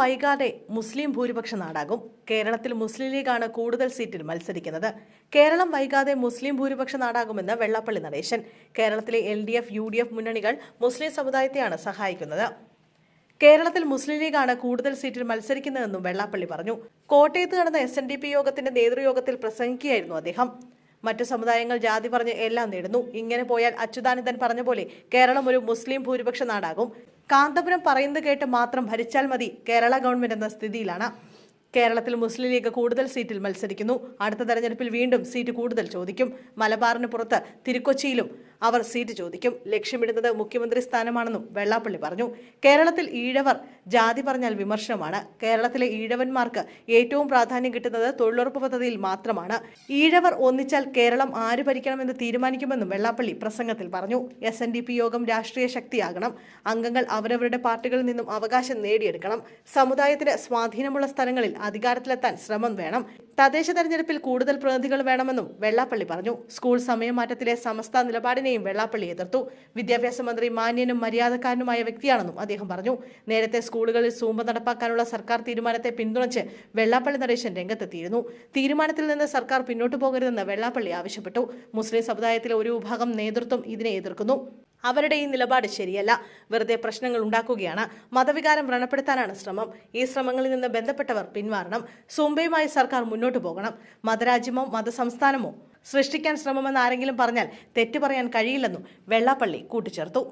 വൈകാതെ മുസ്ലിം ഭൂരിപക്ഷ നാടാകും. കേരളത്തിൽ മുസ്ലിം ലീഗാണ് കൂടുതൽ സീറ്റിൽ മത്സരിക്കുന്നത്. കേരളം വൈകാതെ മുസ്ലിം ഭൂരിപക്ഷ നാടാകുമെന്ന് വെള്ളാപ്പള്ളി നടേശൻ. കേരളത്തിലെ L D F U D F മുന്നണികൾ മുസ്ലിം സമുദായത്തെയാണ് സഹായിക്കുന്നത്. കേരളത്തിൽ മുസ്ലിം ലീഗാണ് കൂടുതൽ സീറ്റിൽ മത്സരിക്കുന്നതെന്നും വെള്ളാപ്പള്ളി പറഞ്ഞു. കോട്ടയത്ത് നടന്ന എസ് എൻ ഡി പി യോഗത്തിന്റെ നേതൃയോഗത്തിൽ പ്രസംഗിക്കുകയായിരുന്നു അദ്ദേഹം. മറ്റു സമുദായങ്ങൾ ജാതി പറഞ്ഞ് എല്ലാം നേടുന്നു. ഇങ്ങനെ പോയാൽ അച്യുതാനന്ദൻ പറഞ്ഞ പോലെ കേരളം ഒരു മുസ്ലിം ഭൂരിപക്ഷ നാടാകും. കാന്തപുരം പറയുന്നത് കേട്ട് മാത്രം ഭരിച്ചാൽ മതി കേരള ഗവൺമെന്റ് എന്ന സ്ഥിതിയിലാണ്. കേരളത്തിൽ മുസ്ലിം ലീഗ് കൂടുതൽ സീറ്റിൽ മത്സരിക്കുന്നു. അടുത്ത തെരഞ്ഞെടുപ്പിൽ വീണ്ടും സീറ്റ് കൂടുതൽ ചോദിക്കും. മലബാറിന് പുറത്ത് തിരുക്കൊച്ചിയിലും അവർ സീറ്റ് ചോദിക്കും. ലക്ഷ്യമിടുന്നത് മുഖ്യമന്ത്രി സ്ഥാനമാണെന്നും വെള്ളാപ്പള്ളി പറഞ്ഞു. കേരളത്തിൽ ഈഴവർ ജാതി പറഞ്ഞാൽ വിമർശനമാണ്. കേരളത്തിലെ ഈഴവന്മാർക്ക് ഏറ്റവും പ്രാധാന്യം കിട്ടുന്നത് തൊഴിലുറപ്പ് പദ്ധതിയിൽ മാത്രമാണ്. ഈഴവർ ഒന്നിച്ചാൽ കേരളം ആര് ഭരിക്കണമെന്ന് തീരുമാനിക്കുമെന്നും വെള്ളാപ്പള്ളി പ്രസംഗത്തിൽ പറഞ്ഞു. എസ് യോഗം രാഷ്ട്രീയ ശക്തിയാകണം. അംഗങ്ങൾ അവരവരുടെ പാർട്ടികളിൽ നിന്നും അവകാശം നേടിയെടുക്കണം. സമുദായത്തിന് സ്വാധീനമുള്ള സ്ഥലങ്ങളിൽ അധികാരത്തിലെത്താൻ ശ്രമം വേണം. തദ്ദേശ തെരഞ്ഞെടുപ്പിൽ കൂടുതൽ പ്രതിനിധികൾ വേണമെന്നും വെള്ളാപ്പള്ളി പറഞ്ഞു. സ്കൂൾ സമയമാറ്റത്തിലെ സമസ്ത നിലപാടിനെയും വെള്ളാപ്പള്ളി എതിർത്തു. വിദ്യാഭ്യാസ മന്ത്രി മാന്യനും മര്യാദക്കാരനുമായ വ്യക്തിയാണെന്നും അദ്ദേഹം പറഞ്ഞു. നേരത്തെ സ്കൂളുകളിൽ സൂമ്പ നടപ്പാക്കാനുള്ള സർക്കാർ തീരുമാനത്തെ പിന്തുണച്ച് വെള്ളാപ്പള്ളി നടേശൻ രംഗത്തെത്തിയിരുന്നു. തീരുമാനത്തിൽ നിന്ന് സർക്കാർ പിന്നോട്ടു പോകരുതെന്ന് വെള്ളാപ്പള്ളി ആവശ്യപ്പെട്ടു. മുസ്ലിം സമുദായത്തിലെ ഒരു വിഭാഗം നേതൃത്വം ഇതിനെ എതിർക്കുന്നു. അവരുടെ ഈ നിലപാട് ശരിയല്ല. വെറുതെ പ്രശ്നങ്ങൾ ഉണ്ടാക്കുകയാണ്. മതവികാരം വ്രണപ്പെടുത്താനാണ് ശ്രമം. ഈ ശ്രമങ്ങളിൽ നിന്ന് ബന്ധപ്പെട്ടവർ പിന്മാറണം സുംബയുമായി സർക്കാർ മുന്നോട്ട് പോകണം. മതരാജ്യമോ മതസംസ്ഥാനമോ സൃഷ്ടിക്കാൻ ശ്രമമെന്ന് ആരെങ്കിലും പറഞ്ഞാൽ തെറ്റു പറയാൻ കഴിയില്ലെന്നും വെള്ളാപ്പള്ളി കൂട്ടിച്ചേർത്തു.